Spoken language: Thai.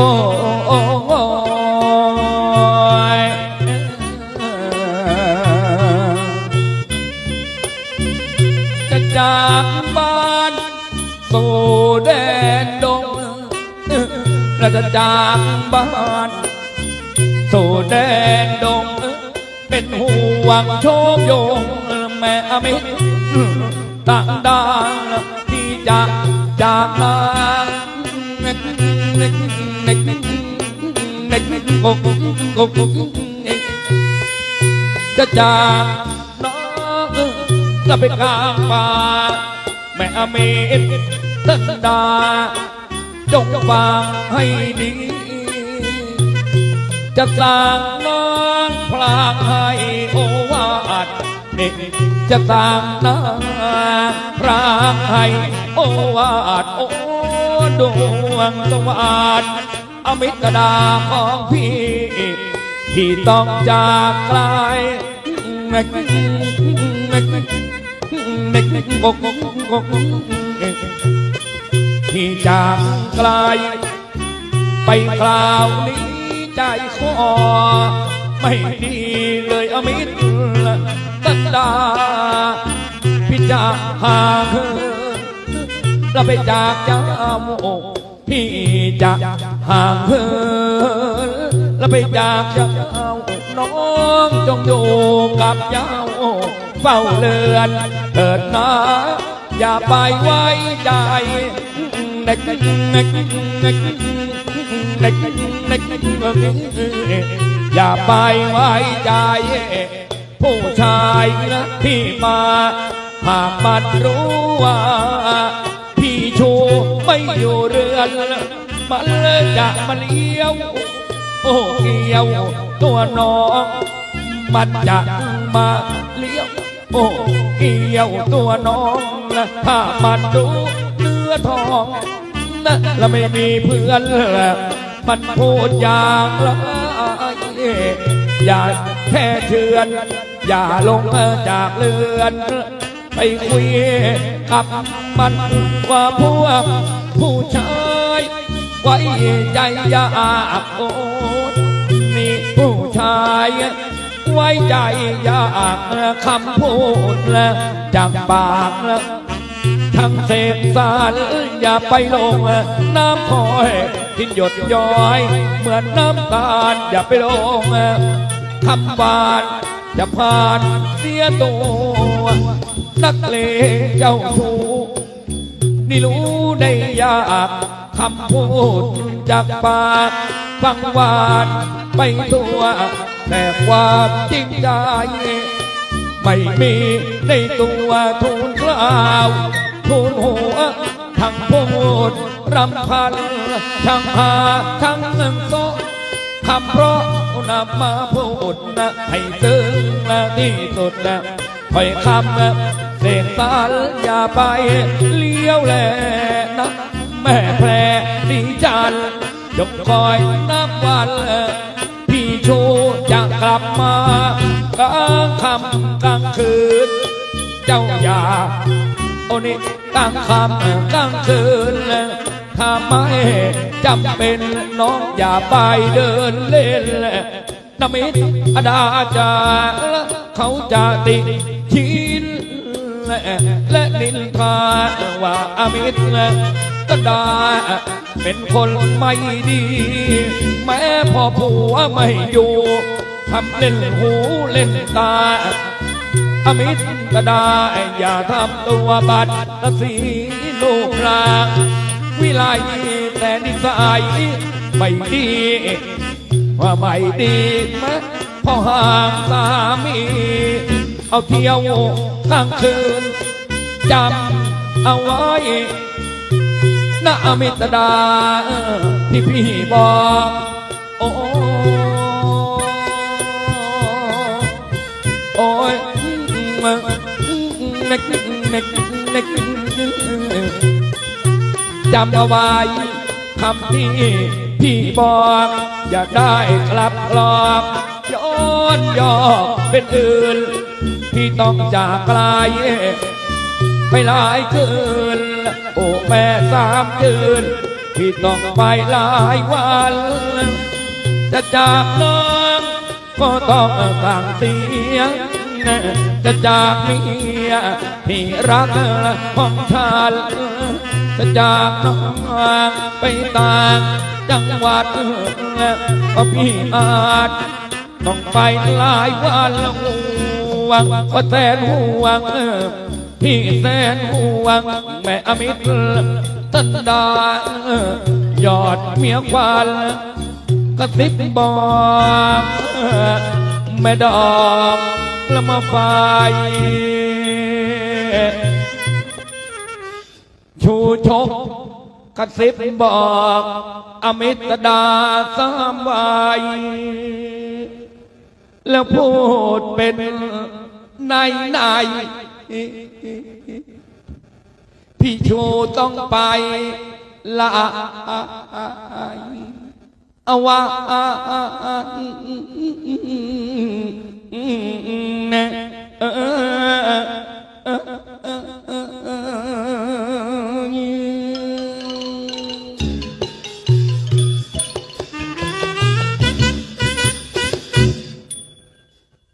อ้โจะจากบ้านสู่แดนดงและจะจากบ้านสู่แดนดง เป็นห่วงโชคโยงแม่อมิตรต่างดาที่จะจากลา เน็กกกกกกกจะจากน้องจะไปกลางป่าแม่อมิตรตันดา จงฟังให้ดี จะสั่งน้องพลางให้โอวาทเด็กจะสั่งน้องพลางให้โอวาทโอ้ดวงสวรรค์ อมิตรดาของพี่ ที่ต้องจากไกลเน็กเน็กเน็กเน็กเน็กกกกกที่จากไกล ไปคราวนี้ใจคอไม่ดีเลยอมิตรตัดาพี่จะห่างเธอเราไปจากเจ้าโม พี่จะห่างเธอเราไปจากเจ้าน้องจงอยู่กับเจ้าเฝ้าเรือนเถิดนะอย่าไปไว้ใจเด็กเด็กเด็กเล็กเล็กอย่าไปไว้ใจผู้ชายนะที่มาหากมันรู้ว่าพี่ชูไม่อยู่เรือ นมันจะมาเลี้ยว โอ้เกี่ยวตัวน้องมันจะมาเลี้ยว โอ้เกี่ยวตัวน้องนะถ้ามันรู้เนื้อทองนะและไม่มีเพื่อนละมันพูดอย่างไรอย่าแค่เชือน อย่าลงจากเรือน ไปคุยกับมันว่าพวกผู้ชายไว้ใจยากโอดนี่ผู้ชายไว้ใจยากคำพูดจากปากทั้งเสกสารอย่าไปลงน้ำคอยทิ้นหยดย้อย เหมือนน้ำตาลอย่าไปลงคำหวานจะผ่านเสียตัว นักเลเจ้าชู้นี่รู้ได้ยากคำพูดจากปากฟังหวานไปทั่วแต่ความจริงใจไม่มีในตัวทูลกล่าวทูลหัวทั้งพูดรำพันทั้งหาทั้งเงินโซคำเพราะนำมาพูดนะให้ซึ้งนะที่สุดนะคอยคำนะ เสกสารอย่าไปเลี้ยวแลนะแม่แพรดีจันยกคอยนับวัน พี่ชูจะกลับมากลางค่ำกลางคืน เจ้าอย่าโอนี่กลางค่ำกลางคืนถ้าไมจำเป็นน้องอย่าไปเดินเล่นนมิตรอดาจาเขาจะติชิน และนินทาว่าอมิตรก็ได้เป็นคนไม่ดี แม้พ่อผัวไม่อยู่ทำเล่นหูเล่นตา อมิตรก็ได้อย่าทำตัวบัดสีลูกลางวิไลแต่นิสัยไม่ดีว่าไม่ดีแม้พ่อห่างสามี เอาเที่ยวกลางคืนจำเอาไว้นะอมิตรดาที่พี่บอกโอ้โอ้ยเน็กเน็กเน็กจำเอาไว้คำที่พี่บอกอยากได้กลับกลอบย้อนยอกเป็นอื่น พี่ต้องจากไกลไปหลายคืน โอ้แม่สามคืน ที่ต้องไปหลายวัน จะจากน้องก็ต้องสั่งเสียงจะจากเมียที่รักของฉันจะจากน้องไปต่างจังหวัดก็พี่อาจต้องไปหลายวันละห่ วงว่าแสนห่วงพี่แสนห่วง แม่อมิตรตันดาหยอดเมียควันกระซิบบอกแม่ดอกละมาไฟชูชกกระซิบบอกอมิตรดาสามวายแล้วพูดเป็น ในในพี่ชูต้องไปละเอาว่าเออ